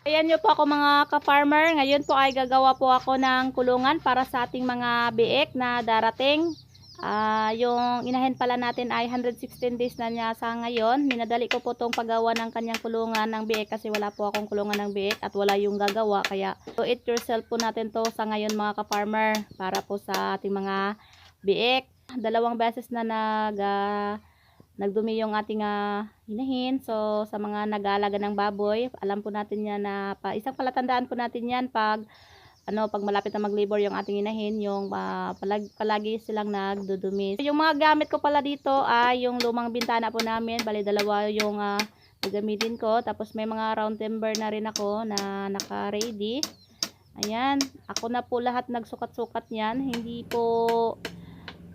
Ayan nyo po ako mga ka-farmer. Ngayon po ay gagawa po ako ng kulungan para sa ating mga biik na darating. Ah, yung inahin pala natin ay 116 days na niya sa ngayon. Minadali ko po tong paggawa ng kanyang kulungan ng biik kasi wala po akong kulungan ng biik at wala yung gagawa. Kaya do it yourself po natin to sa ngayon mga ka-farmer para po sa ating mga biik. Dalawang beses na nag ah, nagdumi yung ating ah, hinahin. So, sa mga nag-aalaga ng baboy, alam po natin yan na pa, isang palatandaan po natin yan pag ano, pag malapit na mag-labor yung ating inahin, yung ah, palag, palagi silang nagdudumi. Yung mga gamit ko pala dito ay yung lumang bintana po namin, bali dalawa yung ah, gagamitin ko. Tapos may mga round timber na rin ako na naka-ready. Ayan, ako na po lahat nagsukat-sukat niyan. Hindi po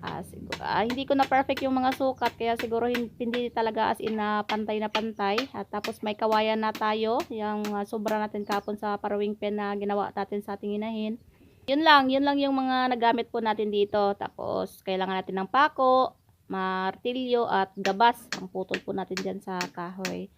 Ah, siguro, ah, hindi ko na perfect yung mga sukat kaya siguro hin- hindi talaga as in na pantay na pantay. At tapos may kawayan na tayo, yung ah, sobra natin kapon sa parawing pen na ginawa natin sa ating inahin. Yun lang, yun lang yung mga nagamit po natin dito. Tapos kailangan natin ng pako, martilyo at gabas. Ang putol po natin dyan sa kahoy.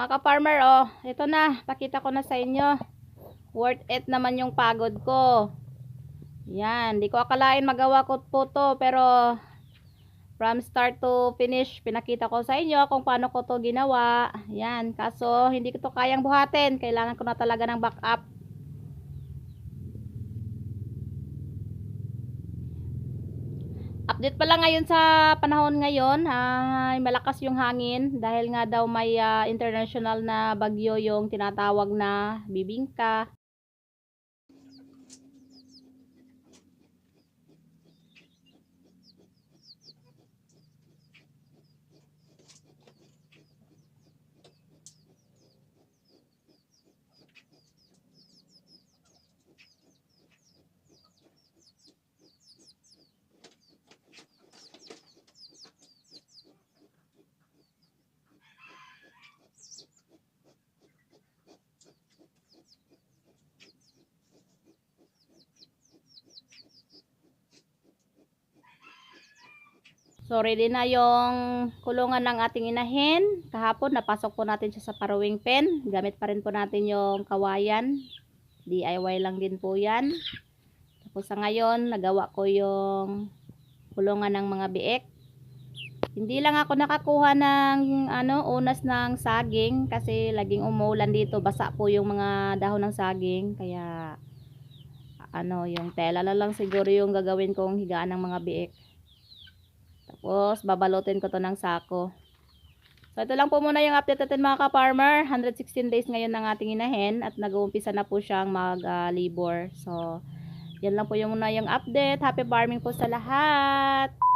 Mga ka-farmer, oh, ito na, pakita ko na sa inyo. Worth it naman yung pagod ko. Yan, di ko akalain magawa ko po to, pero from start to finish, pinakita ko sa inyo kung paano ko to ginawa. Yan, kaso hindi ko to kayang buhatin. Kailangan ko na talaga ng backup. Update pala ngayon sa panahon ngayon, ay malakas yung hangin dahil nga daw may ah, international na bagyo yung tinatawag na bibingka. So ready na yung kulungan ng ating inahin. Kahapon napasok po natin siya sa parawing pen. Gamit pa rin po natin yung kawayan. DIY lang din po yan. Tapos sa ngayon, nagawa ko yung kulungan ng mga biek. Hindi lang ako nakakuha ng ano, unas ng saging kasi laging umuulan dito. Basa po yung mga dahon ng saging. Kaya ano, yung tela na lang siguro yung gagawin kong higaan ng mga biek. Tapos, babalutin ko to ng sako. So, ito lang po muna yung update natin mga ka-farmer. 116 days ngayon ng ating inahin at nag-uumpisa na po siyang mag-labor. so, yan lang po yung muna yung update. Happy farming po sa lahat!